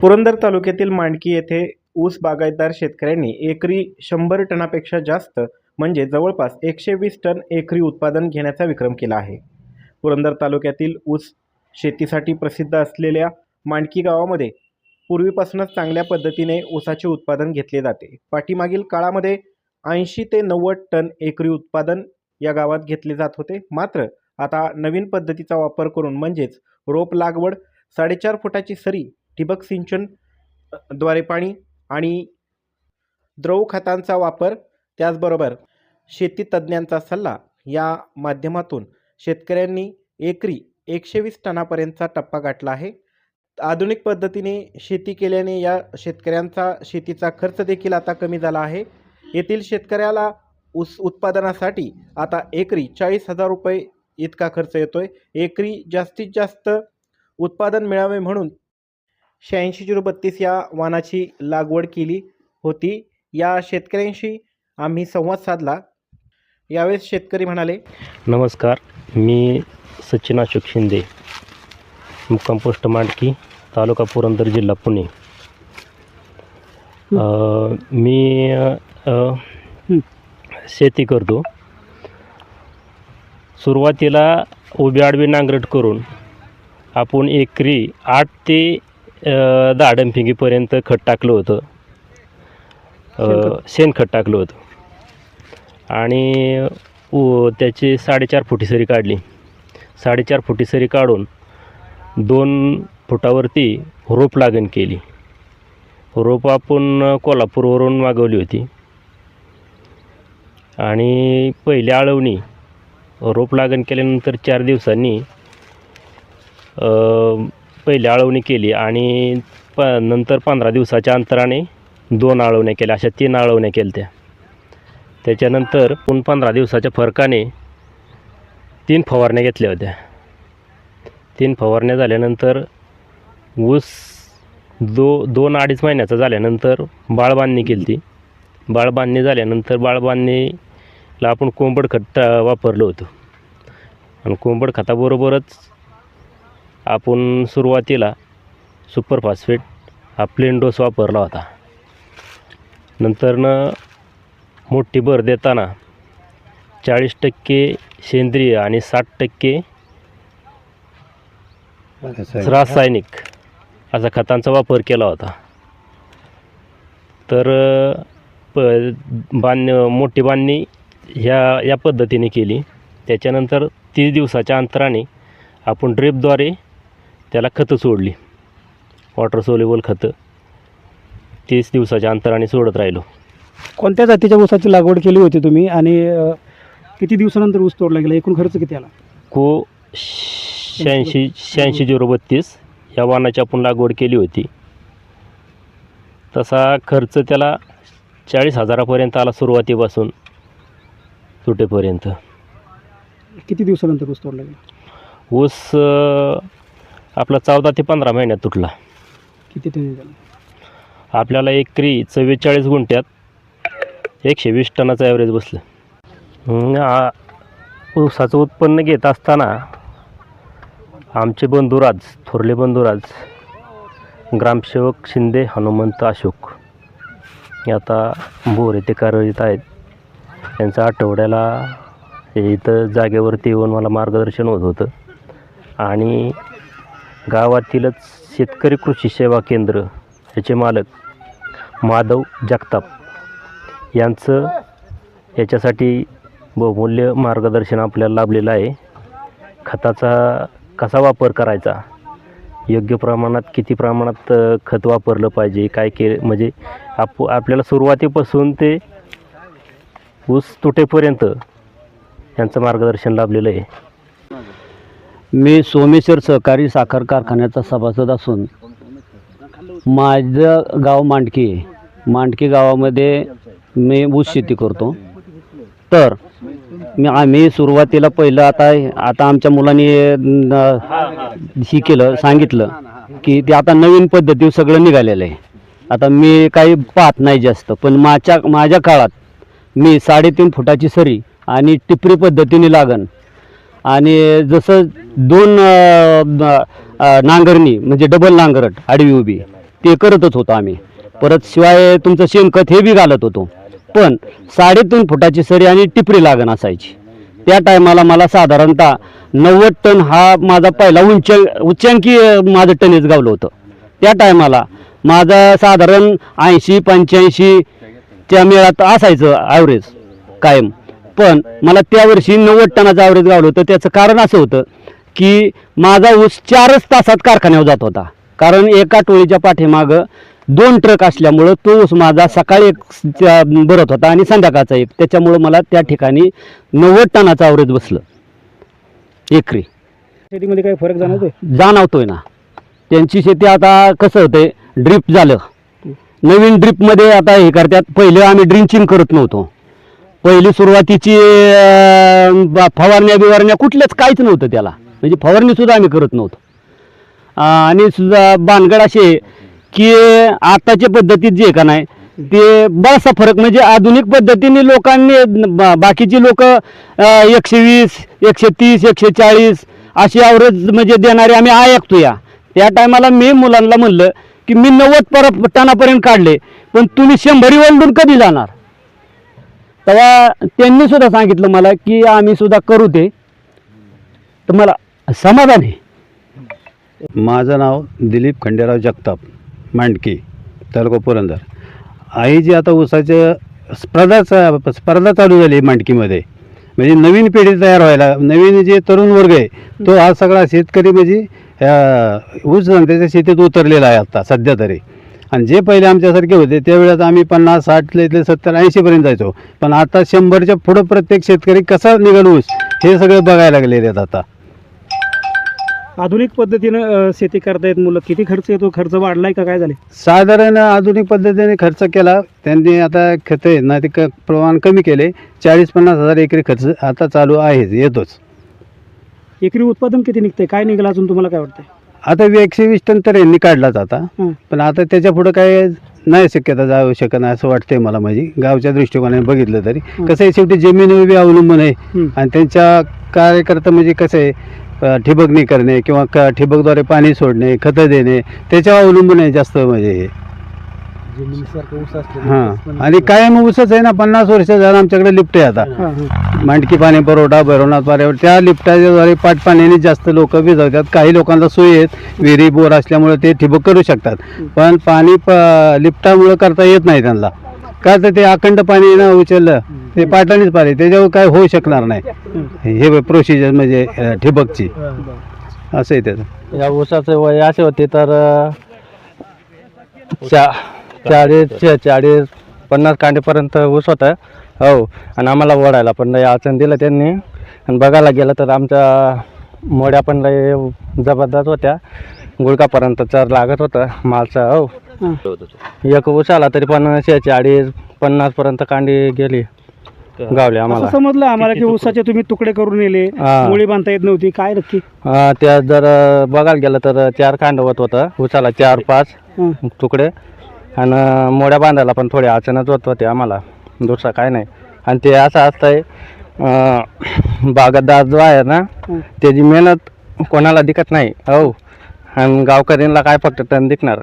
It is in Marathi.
पुरंदर तालुक्यातील मांडकी येथे ऊस बागायतदार शेतकऱ्यांनी एकरी शंभर टनापेक्षा जास्त म्हणजे जवळपास एकशे वीस टन एकरी उत्पादन घेण्याचा विक्रम केला आहे. पुरंदर तालुक्यातील ऊस शेतीसाठी प्रसिद्ध असलेल्या मांडकी गावामध्ये पूर्वीपासूनच चांगल्या पद्धतीने ऊसाचे उत्पादन घेतले जाते. पाठीमागील काळामध्ये ऐंशी ते नव्वद टन एकरी उत्पादन या गावात घेतले जात होते. मात्र आता नवीन पद्धतीचा वापर करून म्हणजेच रोप लागवड साडेचार फुटाची सरी ठिबक सिंचनद्वारे पाणी आणि द्रव खतांचा वापर त्याचबरोबर शेती तज्ज्ञांचा सल्ला या माध्यमातून शेतकऱ्यांनी एकरी एकशे वीस टनापर्यंतचा टप्पा गाठला आहे. आधुनिक पद्धतीने शेती केल्याने या शेतकऱ्यांचा शेतीचा खर्च देखील आता कमी झाला आहे. येथील शेतकऱ्याला ऊस उत्पादनासाठी आता एकरी चाळीस हजार रुपये इतका खर्च येतोय. एकरी जास्तीत जास्त उत्पादन मिळावे म्हणून शहाऐंशी झिरो बत्तीस या वाहनाची लागवड केली होती. या शेतकऱ्यांशी आम्ही संवाद साधला. यावेळेस शेतकरी म्हणाले नमस्कार मी सचिन अशोक शिंदे मुक्काम पोस्ट मांडकी तालुका पुरंदर जिल्हा पुणे. मी अ, शेती करतो. सुरुवातीला उभी आडवी नांगरट करून आपण एकरी आठ ते दहा खत टाकलं होतं. शेणखत. टाकलं होतं. आणि त्याची साडेचार फुटी सरी काढली. साडेचार फुटी सरी काढून दोन फुटावरती रोप लागण केली. रोप आपण कोल्हापूरवरून मागवली होती. आणि पहिली आळवणी रोप लागण केल्यानंतर चार दिवसांनी पहिली आळवणी केली आणि प नंतर पंधरा दिवसाच्या अंतराने दोन आळवण्या केल्या अशा तीन आळवण्या केल्या त्या त्याच्यानंतर पुन पंधरा दिवसाच्या फरकाने तीन फवारण्या घेतल्या होत्या. तीन फवारण्या झाल्यानंतर ऊस दो दोन अडीच महिन्याचा झाल्यानंतर बाळबांधणी केली ती बाळबांधणी झाल्यानंतर बाळबांधणीला आपण कोंबड खत वापरलं होतं. आणि कोंबड खताबरोबरच आपण सुरुवातीला सुपर फॉस्फेट हा प्लेन डोस वापरला होता. नंतरनं मोठी भर देताना चाळीस टक्के सेंद्रिय आणि साठ टक्के रासायनिक. असा खतांचा वापर केला होता. तर प बांध मोठी बांधणी ह्या या पद्धतीने केली. त्याच्यानंतर तीस दिवसाच्या अंतराने आपण ड्रिपद्वारे त्याला खतं सोडली. वॉटर सोलेबल खतं. तीस दिवसाच्या अंतराने सोडत राहिलो. कोणत्या जातीच्या ऊसाची लागवड केली होती तुम्ही? आणि अ, किती दिवसानंतर ऊस तोडला गेला? एकूण खर्च किती आला? को शहाऐंशी शहाऐंशी झिरो बत्तीस. या वाहनाची आपण लागवड केली होती. तसा खर्च त्याला चाळीस हजारापर्यंत आला सुरुवातीपासून तुटेपर्यंत किती दिवसानंतर ऊस तोडला गेला? ऊस अं, आपला चौदा ते पंधरा महिन्यात तुटला. किती टन झाला? आपल्याला एकरी चव्वेचाळीस गुंठ्यात एकशे वीस टनाचं ॲव्हरेज बसलं. हं, आ- ऊसाचं उत्पन्न घेत असताना आमचे बंधुराज थोरले बंधुराज ग्रामसेवक शिंदे हनुमंत अशोक हे आता बोर येथे कार्यरत आहेत. त्यांचं आठवड्याला इथं जागेवरती येऊन मला मार्गदर्शन होत होतं. आणि गावातीलच शेतकरी कृषी सेवा केंद्र याचे मालक माधव जगताप यांचं याच्यासाठी बहुमूल्य मार्गदर्शन आपल्याला लाभलेलं आहे. खताचा कसा वापर करायचा? योग्य प्रमाणात किती प्रमाणात खत वापरलं पाहिजे? काय के म्हणजे आप आपल्याला सुरुवातीपासून ते ऊस तुटेपर्यंत यांचं मार्गदर्शन लाभलेलं आहे. मी सोमेश्वर सहकारी साखर कारखान्याचा सभासद असून माझं गाव मांडकी आहे. मांडकी गावामध्ये मी ऊस शेती करतो. तर मी आम्ही सुरुवातीला पहिलं आता आता आमच्या मुलांनी हे ही केलं सांगितलं की ते आता नवीन पद्धती सगळं निघालेलं आहे. आता मी काही पाहत नाही जास्त पण माझ्या माझ्या काळात मी साडेतीन फुटाची सरी आणि टिपरी पद्धतीने लागण आणि जसं दोन नांगरणी म्हणजे डबल नांगरट आडवी उभी ते करतच होतो आम्ही. परत शिवाय तुमचं शेणखत हे बी घालत होतो. पण साडेतीन फुटाची सरी आणि टिपरी लागण असायची. त्या टायमाला मला साधारणतः नव्वद टन हा माझा पहिला उंच उच्चांकी माझं टनेज गावलं होतं. त्या टायमाला माझा साधारण ऐंशी पंच्याऐंशीच्या मेळात असायचं ॲव्हरेज कायम. पण मला त्या वर्षी नव्वद टनाचं ॲव्हरेज गावलं होतं. त्याचं कारण असं होतं की माझा ऊस चारच तासात कारखान्यावर जात होता. कारण एका टोळीच्या पाठीमागं दोन ट्रक असल्यामुळं तो ऊस माझा सकाळी एक भरत होता आणि संध्याकाळचा एक. त्याच्यामुळं मला त्या ठिकाणी नव्वद टनाचं ॲव्हरेज बसलं. एकरी. शेतीमध्ये काही फरक जाणवतोय? जाणवतोय ना. त्यांची शेती आता कसं होते ड्रिप झालं. नवीन ड्रिपमध्ये आता हे करतात. पहिले आम्ही ड्रिंचिंग करत नव्हतो. पहिली सुरुवातीची फवारण्या बिवारण्या कुठल्याच काहीच नव्हतं त्याला. म्हणजे फवारणीसुद्धा आम्ही करत नव्हतो. आणि सुद्धा भानगड असे आहे की आताच्या पद्धतीत जे का नाही ते बराचसा फरक म्हणजे आधुनिक पद्धतीने लोकांनी बाकीची लोक एकशे वीस एकशे तीस एकशे चाळीस अशी ॲव्हरेज म्हणजे देणारे आम्ही ऐकतो या त्या टायमाला मी मुलांना म्हणलं की मी नव्वद पर टनापर्यंत काढले पण तुम्ही शंभरी ओलडून कधी जाणार? तेव्हा त्यांनी सुद्धा सांगितलं मला की आम्ही सुद्धा करू ते. तर मला समाधान आहे. माझं नाव दिलीप खंडेराव जगताप मांडकी तालुका पुरंदर. आई जी आता ऊसाच्या स्पर्धा चा- स्पर्धा चालू झाली मांडकीमध्ये. म्हणजे नवीन पिढी तयार व्हायला नवीन जे तरुण वर्ग आहे तो हा सगळा शेतकरी म्हणजे ऊस धंद्याच्या शेतीत उतरलेला आहे आता सध्या तरी. आणि जे पहिले आमच्यासारखे होते त्यावेळेस आम्ही पन्नास साठले इथले सत्तर ऐंशीपर्यंत जायचो. पण आता शंभरच्या पुढं प्रत्येक शेतकरी कसा निघाल ऊस हे सगळे बघायला लागलेले आहेत आता. आधुनिक पद्धतीनं शेती करतायत मुलं. किती खर्च येतो? खर्च वाढलाय का? काय झाले साधारण आधुनिक पद्धतीने खर्च केला. त्यांनी आता खत ना ते क प्रमाण कमी केले. चाळीस पन्नास हजार एकरी खर्च आता चालू आहेच येतोच. एकरी उत्पादन किती निघतंय? काय निघालं अजून? तुम्हाला काय वाटतंय? आता एकशे वीस टन तर यांनी काढलाच आता हं. पण आता त्याच्या पुढं काय नाही शक्यता जाऊ शकत नाही असं वाटतंय मला म्हणजे गावच्या दृष्टिकोनाने बघितलं तरी. कसं आहे शेवटी जमिनीवर बी अवलंबून आहे. आणि त्यांच्या कार्यकर्ता म्हणजे कसं आहे ठिबकणी करणे किंवा ठिबकद्वारे पाणी सोडणे खतं देणे त्याच्यावर अवलंबून आहे जास्त म्हणजे हे हां. आणि कायम ऊसच आहे ना पन्नास वर्ष झालं आमच्याकडे लिफ्ट आहे आता. मांडकी पाणी पुरवठा भैरवनाथ पाण्यावर त्या लिफ्टाच्याद्वारे पाट पाण्याने जास्त लोक भिजवतात काही लोकांना सोयी आहेत विहिरी बोर असल्यामुळे ते ठिबक करू शकतात. पण पाणी प लिफ्टामुळं करता येत नाही त्यांना. का तर ते अखंड पाणी ना उचललं ते पाटानेच पाणी त्याच्यावर काय होऊ शकणार नाही. हे प्रोसिजर म्हणजे अ, ठिबकची. असं आहे त्याचं. या ऊसाचे वय असे होते तर अ, चा चाळीस चे- चाळीस पन्नास कांडीपर्यंत ऊस होता. हो आणि आम्हाला ओढायला पण लय अडचण दिलं त्यांनी. आणि बघायला गेलं तर आमच्या मोड्या पण लय जबरदस्त होत्या. गुडकापर्यंत चर लागत होतं मालचा हो. एक ऊस आला तरी पण शे चाळीस पन्नासपर्यंत कांडी गेली गावली आम्हाला. समजलं आम्हाला की ऊसाचे तुम्ही तुकडे करून नेले. मुळी बांधता येत नव्हती काय नक्की? त्या जर बघायला गेलं तर चार कांड होत होतं उसाला चार पाच. तुकडे. आणि मोड्या बांधायला पण थोडी अडचणच होत होते आम्हाला. दुसरं काय नाही. आणि ते असं असतंय अ, बागायतदार जो आहे ना. त्याची मेहनत कोणाला दिखत नाही. हो. आणि गावकऱ्यांना काय फक्त टन दिखणार.